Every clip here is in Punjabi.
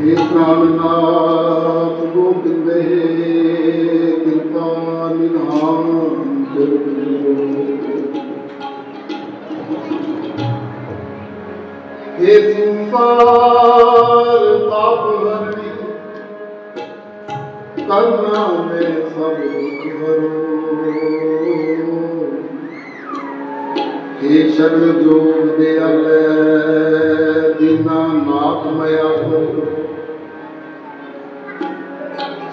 ਹੇ ਪ੍ਰਾਨਨਾਥ ਗੋਬਿੰਦੇ ਕਿਰਪਾ ਨਿਨਾਮ ਜਪੋ ਹੇ ਸੰਸਾਰ ਪਾਪ ਹਰਨੀ ਕਰਨਾ ਮੇ ਸਭ ਕਰੋ ਹੇ ਸਰਬ ਜੋਗ ਦੇ ਅਲ ਦੀਨਾ ਨਾਥ ਮਇਆ ਹੋ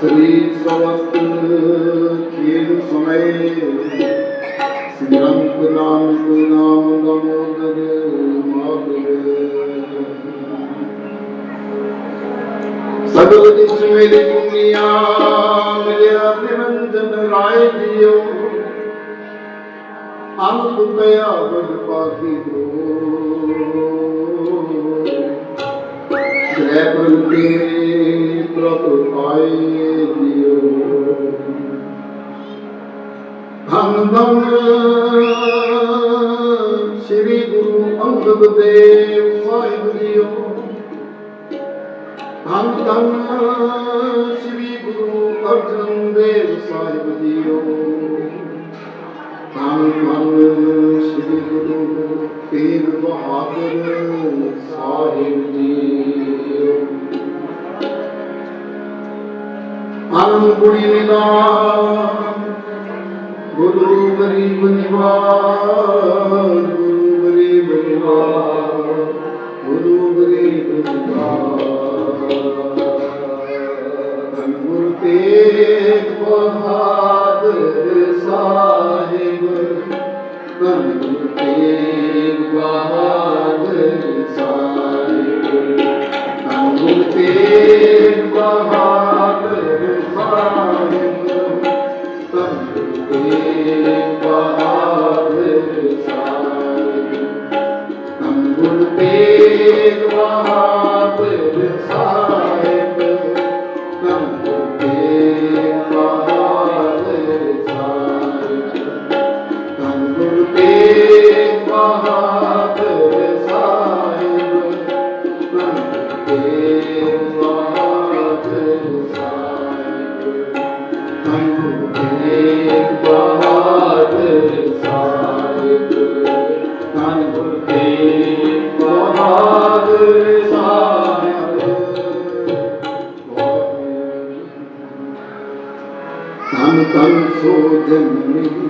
ਸਰੀਰ ਸਵਤ ਖੇਲ ਸਮੇ ਸਿਮਰਨ ਕੋ ਨਾਮ ਕੋ ਨਾਮ ਨਮੋ ਦਰ ਮਾਦਰ ਸਗਲ ਦਿਸ ਮੇਰੀ ਦੁਨੀਆ ਮਿਲਿਆ ਨਿਰੰਜਨ ਰਾਏ ਜੀਓ ਅੰਤ ਪਿਆ ਵਜ ਪਾਖੀ ਦੋ ਜੈ ਪ੍ਰਭੂ ਪ੍ਰਭ ਪਾਏ ਦਿਓ। ਹਮ ਦਮ ਸ੍ਰੀ ਗੁਰੂ ਅੰਗਦ ਦੇਵ ਸਾਹਿਬ ਜੀਓ। ਹਮ ਦਮ ਸ੍ਰੀ ਗੁਰੂ ਅਰਜਨ ਦੇਵ ਸਾਹਿਬ ਜੀਓ। ਧੰਨ ਧੰਨ ਸ੍ਰੀ ਗੁਰੂ ਤੇਗ ਬਹਾਦਰ ਸਾਹਿਬ ਜੀ ਅਲੰਗੁਣੀ ਨਿਦਾਨ। ਗੁਰੂ ਗਰੀਬ ਨਿਵਾਰ ਗੁਰੂ ਗਰੀਬ ਨਿਵਾਰ ਗੁਰੂ ਗਰੀਬ ਨਿਵਾਰ ਧੰਨ ਧੰਨ ਸੋ ਜਨਮੀ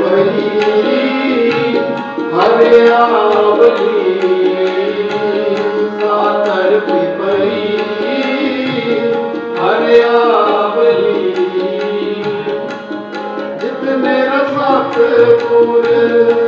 ਬਲੀ ਹਰਿ ਆਵਲੀ ਸਾਤਰ ਪਿਪਲੀ ਹਰਿ ਆਵਲੀ ਜਿਤ ਮੇਰਾ ਸਾਥ ਪੂਰੇ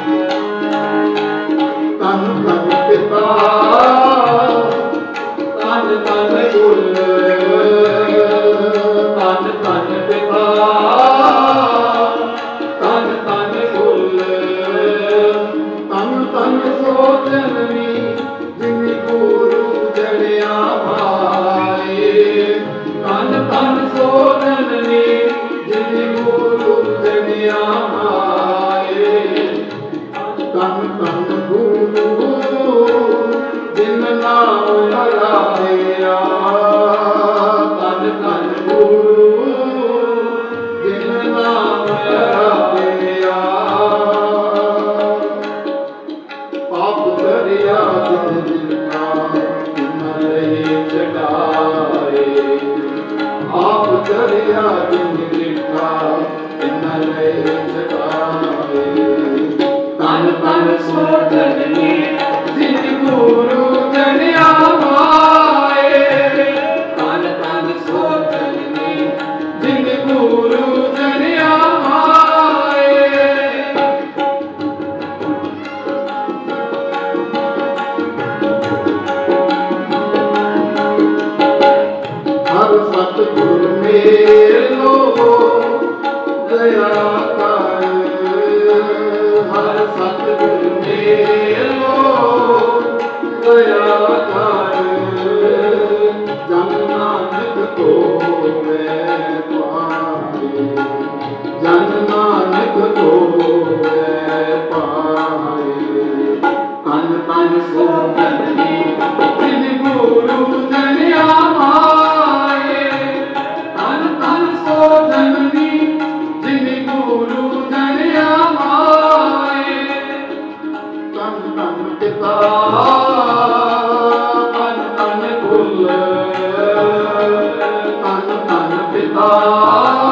ਕਰਿਆ ਜਿਨ ਕਿਰਪਾ ਇਨਾ ਲੈ ਸਕਾਏ ਤਨ ਤਨ ਸੋਧਨ ਨੇ ਜਿਨ ਗੁਰੂ ਜਨ ਆਪ আল্লাহ